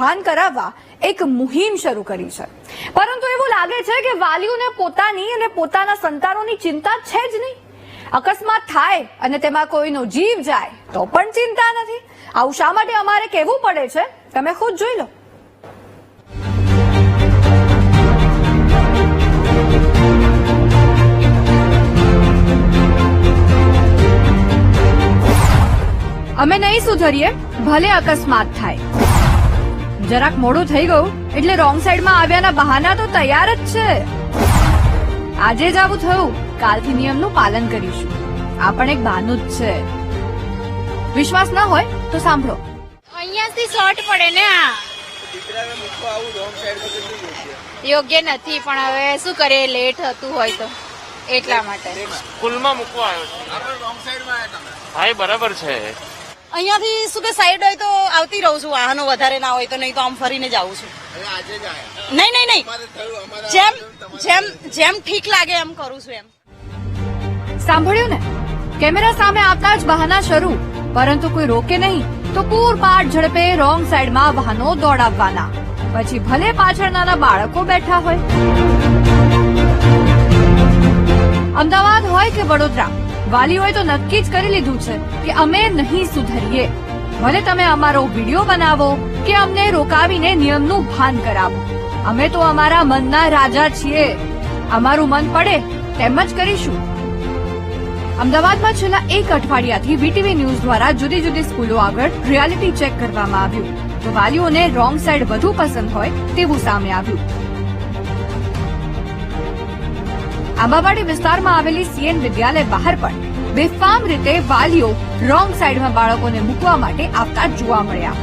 ભાન કરાવવા એક મુહિમ શરૂ કરી છે. પરંતુ એવું લાગે છે કે વાલીઓને પોતાની અને પોતાના સંતાનોની ચિંતા છે જ નહીં. અકસ્માત થાય અને તેમાં કોઈનો જીવ જાય, તો પણ ચિંતા નથી. આવું શા માટે અમારે કહેવું પડે છે? તમે ખુદ જોઈ લો. અમે નહીં સુધરીએ, ભલે અકસ્માત થાય. જરાક મોડું થઈ ગયું એટલે રોંગ સાઈડમાં આવ્યાના બહાના તો તૈયાર જ છે. આજે જ આવું થયું. કાલથી નિયમનું પાલન કરીશું. આ પણ એક બહાનું જ છે. વિશ્વાસ ન હોય તો સાંભળો. અહીંયાથી શોર્ટ પડે ને આ. દીકરાને મૂકવા આવું રોંગ સાઈડ પર કેટલું યોગ્ય યોગ્ય નથી પણ હવે શું કરીએ? લેટ થતું હોય તો. એટલા માટે. સ્કૂલમાં મૂકવા આવ્યો છે. આપણે રોંગ સાઈડમાં આવ્યા તમે. હા એ બરાબર છે. અહીંયાથી શું કે સાઈડ હોય તો આવતી રહું છું વાહનો વધારે ના હોય તો નહીં તો આમ ફરીને જ આવું છું. હવે આજે જ આવ્યા નહીં નહીં નહીં. જેમ જેમ જેમ ઠીક લાગે એમ કરું છું એમ. સાંભળ્યું ને? કેમેરા સામે આવતા જ બહાના શરૂ. પરંતુ કોઈ રોકે નહીં તો પૂર પાટ ઝડપે રોંગ સાઈડમાં વાહનો દોડાવવાના. પછી ભલે પાછળ નાના બાળકો બેઠા હોય. અમદાવાદ હોય કે વડોદરા? વાલીઓએ તો નક્કી જ કરી લીધું છે કે અમે નહીં સુધરીએ. ભલે તમે અમારો વીડિયો બનાવો કે અમને રોકાવીને નિયમનું ભાન કરાવો. અમે તો અમારા મનના રાજા છીએ. અમારું મન પડે તેમ જ કરીશું. અમદાવાદમાં છેલ્લા એક અઠવાડિયાથી વીટીવી ન્યૂઝ દ્વારા જુદી જુદી સ્કૂલો આગળ રિયાલિટી ચેક કરવામાં આવ્યું. તો વાલીઓને રોંગ સાઈડ વધુ પસંદ હોય તેવું સામે આવ્યું. આંબાવાડી વિસ્તારમાં આવેલી સીએન વિદ્યાલય બહાર પણ બેફામ રીતે વાલીઓ રોંગ સાઈડમાં બાળકોને મૂકવા માટે આવતા જોવા મળ્યા.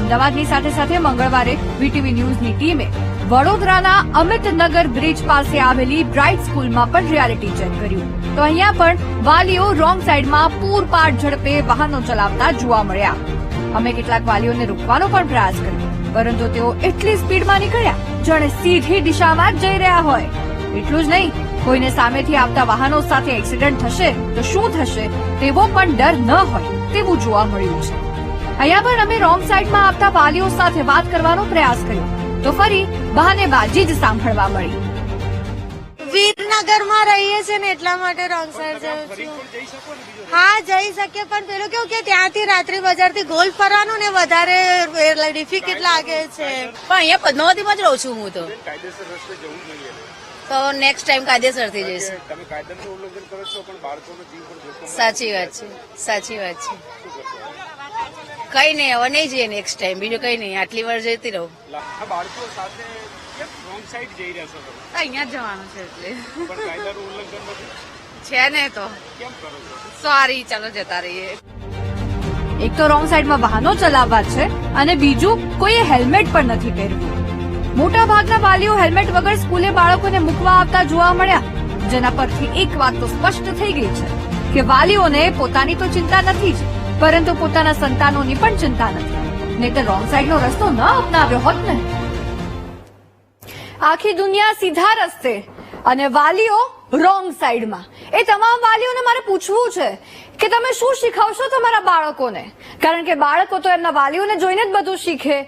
અમદાવાદની સાથે સાથે મંગળવારે વીટીવી ન્યૂઝની ટીમે વડોદરાના અમિતનગર બ્રિજ પાસે આવેલી બ્રાઇટ સ્કૂલમાં પણ રિયાલિટી ચેક કર્યું. તો અહીંયા પણ વાલીઓ રોંગ સાઈડમાં પૂરપાટ ઝડપે વાહનો ચલાવતા જોવા મળ્યા. અમે કેટલાક વાલીઓને રોકવાનો પણ પ્રયાસ કર્યો, પરંતુ તેઓ એટલી સ્પીડમાં નીકળ્યા, જાણે સીધી દિશામાં જ જઈ રહ્યા હોય. એટલું જ નહીં કોઈને સામેથી આવતા વાહનો સાથે એક્સિડન્ટ થશે તો શું થશે તેવો પણ ડર ન હોય તેવું જોવા મળ્યું છે. અહીંયા પણ અમે રોંગ સાઈડમાં આવતા વાલીઓ સાથે વાત કરવાનો પ્રયાસ કર્યો તો ફરી બહાનેબાજી જ સાંભળવા મળી. વિરનગરમાં રહીએ છીએ ને એટલા માટે રોંગ સાઈડ જાઉં છું. હા જઈ શકીએ પણ પેલું કેવું કે ત્યાંથી રાત્રિ બજારથી ગોલ ફરવાનું ને વધારે ડિફિકલ્ટ લાગે છે પણ અહીંયા પદ્માવતીમાં જ રહું છું. હું તો કાયદેસર રસ્તે જવું જોઈએ. તો નેક્સ્ટ ટાઈમ કાયદેસરથી જઈશું. તમે કાયદાનું ઉલ્લંઘન કરો છો પણ બાળકોનો જીવ પણ જોખમ સાચી વાત છે સાચી વાત છે. કઈ નહીં હવે નહીં જઈએ નેક્સ્ટ ટાઈમ બીજું કઈ નહીં આટલી વાર જતી રહું. બાળકો સાથે રોંગ સાઈડ જઈ રહ્યા છો અહીંયા જ જવાનું છે એટલે. પણ કાયદાનું ઉલ્લંઘન નથી? છે ને તો. કેમ કરો છો? સોરી ચાલો જતા રહીએ. એક તો રોંગ સાઈડમાં વાહનો ચલાવવા છે અને બીજું કોઈએ હેલ્મેટ પણ નથી પહેર્યું મોટા ભાગના વાલીઓ હેલ્મેટ વગર સ્કૂલે બાળકોને મૂકવા આવતા જોવા મળ્યા. જેના પરથી એક વાત તો સ્પષ્ટ થઈ ગઈ છે કે વાલીઓને પોતાની તો ચિંતા નથી જ, પરંતુ પોતાના સંતાનોની પણ ચિંતા નથી. નહીં તો રોંગ સાઈડનો રસ્તો ન અપનાવ્યો હોત ને. આખી દુનિયા સીધા રસ્તે અને વાલીઓ રોંગ સાઈડમાં એ તમામ વાલીઓને મારે પૂછવું છે કે તમે શું શીખવશો તમારા બાળકોને? કારણ કે બાળકો તો એમના વાલીઓને જોઈને જ બધું શીખે.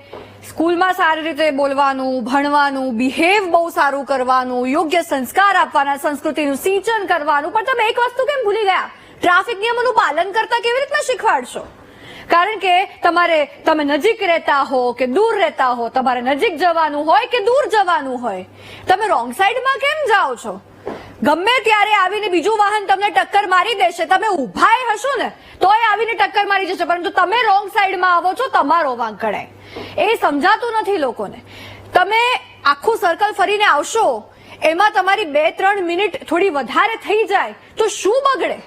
સ્કૂલમાં સારી રીતે બોલવાનું, ભણવાનું, બિહેવ બહુ સારું કરવાનું, યોગ્ય સંસ્કાર આપવાના, સંસ્કૃતિનું સિંચન કરવાનું. પણ તમે એક વસ્તુ કેમ ભૂલી ગયા? ટ્રાફિક નિયમોનું પાલન કરતા કેવી રીતના શીખવાડશો? કારણ કે તમારે, તમે નજીક રહેતા હો કે દૂર રહેતા હો, તમારે નજીક જવાનું હોય કે દૂર જવાનું હોય, તમે રોંગ સાઈડમાં કેમ જાઓ છો? ગમે ત્યારે આવીને બીજું વાહન તમને ટક્કર મારી દેશે, તમે ઉભાય હશો ને, તોય આવીને ટક્કર મારી જશે. પરંતુ તમે રોંગ સાઈડમાં આવો છો, તમારો વાંક ગણાય. એ સમજાતું નથી લોકોને. તમે આખું સર્કલ ફરીને આવશો, એમાં તમારી બે, ત્રણ મિનિટ થોડી વધારે થઈ જાય, તો શું બગડે?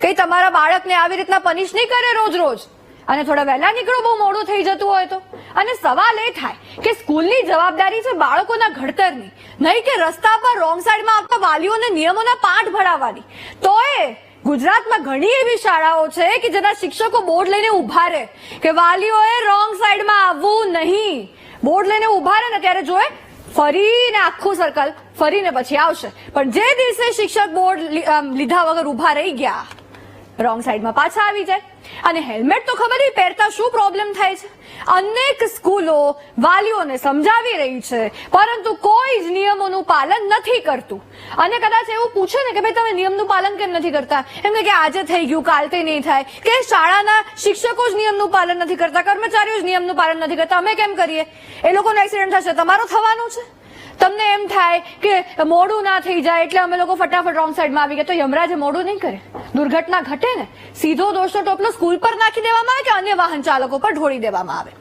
કઈ તમારા બાળકને આવી રીતના પનિશ નહીં કરે રોજ રોજ? અને થોડા વહેલા નીકળો, બહુ મોડું થઈ જતું હોય તો. અને સવાલ એ થાય કે સ્કૂલની જવાબદારી છે બાળકોના ઘડતરની, નહીં કે રસ્તા પર રોંગ સાઈડમાં આવતા વાલીઓને નિયમોના પાઠ ભણાવવાની. તોય ગુજરાતમાં ઘણી એવી શાળાઓ છે કે જેના શિક્ષકો બોર્ડ લઈને ઊભા રહે કે વાલીઓએ રોંગ સાઈડમાં આવવું નહીં. બોર્ડ લઈને ઊભા રહે ને ત્યારે જોએ ફરીને આખું સર્કલ ફરીને પછી આવશે. પણ જે દિવસે શિક્ષક બોર્ડ લીધા વગર ઊભા રહી ગયા રોંગ સાઈડમાં પાછા આવી જાય. અને હેલ્મેટ તો ખબર નહીં, પહેરતા શું પ્રોબ્લેમ થાય છે? અનેક સ્કૂલો વાલીઓને સમજાવી રહી છે, પરંતુ કોઈ જ નિયમોનું પાલન નથી કરતું. અને કદાચ એવું પૂછે ને કે ભાઈ, તમે નિયમનું પાલન કેમ નથી કરતા? એમ કે આજે થઈ ગયું કાલથી નહીં થાય. કે શાળાના શિક્ષકો જ નિયમનું પાલન નથી કરતા, કર્મચારીઓ જ નિયમનું પાલન નથી કરતા. અમે કેમ કરીએ? એ લોકોનો એક્સિડન્ટ થશે. તમારો થવાનું છે? તમને એમ થાય કે મોડું ના થઈ જાય એટલે અમે લોકો ફટાફટ રોંગ સાઈડમાં આવી ગયા. તો યમરાજે મોડું નહીં કરે? દુર્ઘટના ઘટે ને, સીધો દોષનો ટોપલો સ્કૂલ પર નાખી દેવામાં આવે કે અન્ય વાહન ચાલકો પર ઢોળી દેવામાં આવે?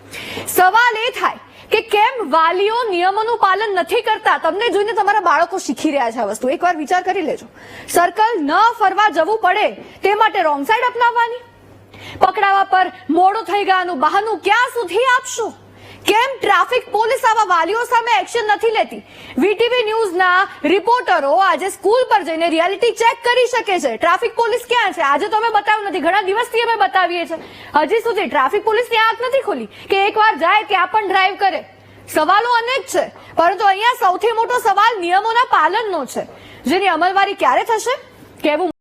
સવાલ એ થાય કે કેમ વાલીઓ નિયમોનું પાલન નથી કરતા? તમને જોઈને તમારા બાળકો શીખી રહ્યા છે આ વસ્તુ. એકવાર વિચાર કરી લેજો. સર્કલ ન ફરવા જવું પડે તે માટે રોંગ સાઈડ અપનાવવાની. પકડાવા પર મોડું થઈ ગયાનું બહાનું ક્યાં સુધી આપશું? કેમ ટ્રાફિક પોલીસ આવા વાલીઓ સામે એક્શન નથી લેતી? વીટીવી ન્યૂઝના રિપોર્ટરો આજે સ્કૂલ પર જઈને રિયાલિટી ચેક કરી શકે છે. ટ્રાફિક પોલીસ ક્યાં છે? આજે તો અમે બતાવ્યું નથી. ઘણા દિવસથી અમે બતાવીએ છીએ. હજી સુધી ટ્રાફિક પોલીસની આંખ નથી ખુલી કે એકવાર જાય ત્યાં પણ ડ્રાઈવ કરે. સવાલો અનેક છે, પરંતુ અહીંયા સૌથી મોટો સવાલ નિયમોના પાલનનો છે. જેની અમલવારી ક્યારે થશે? કેવું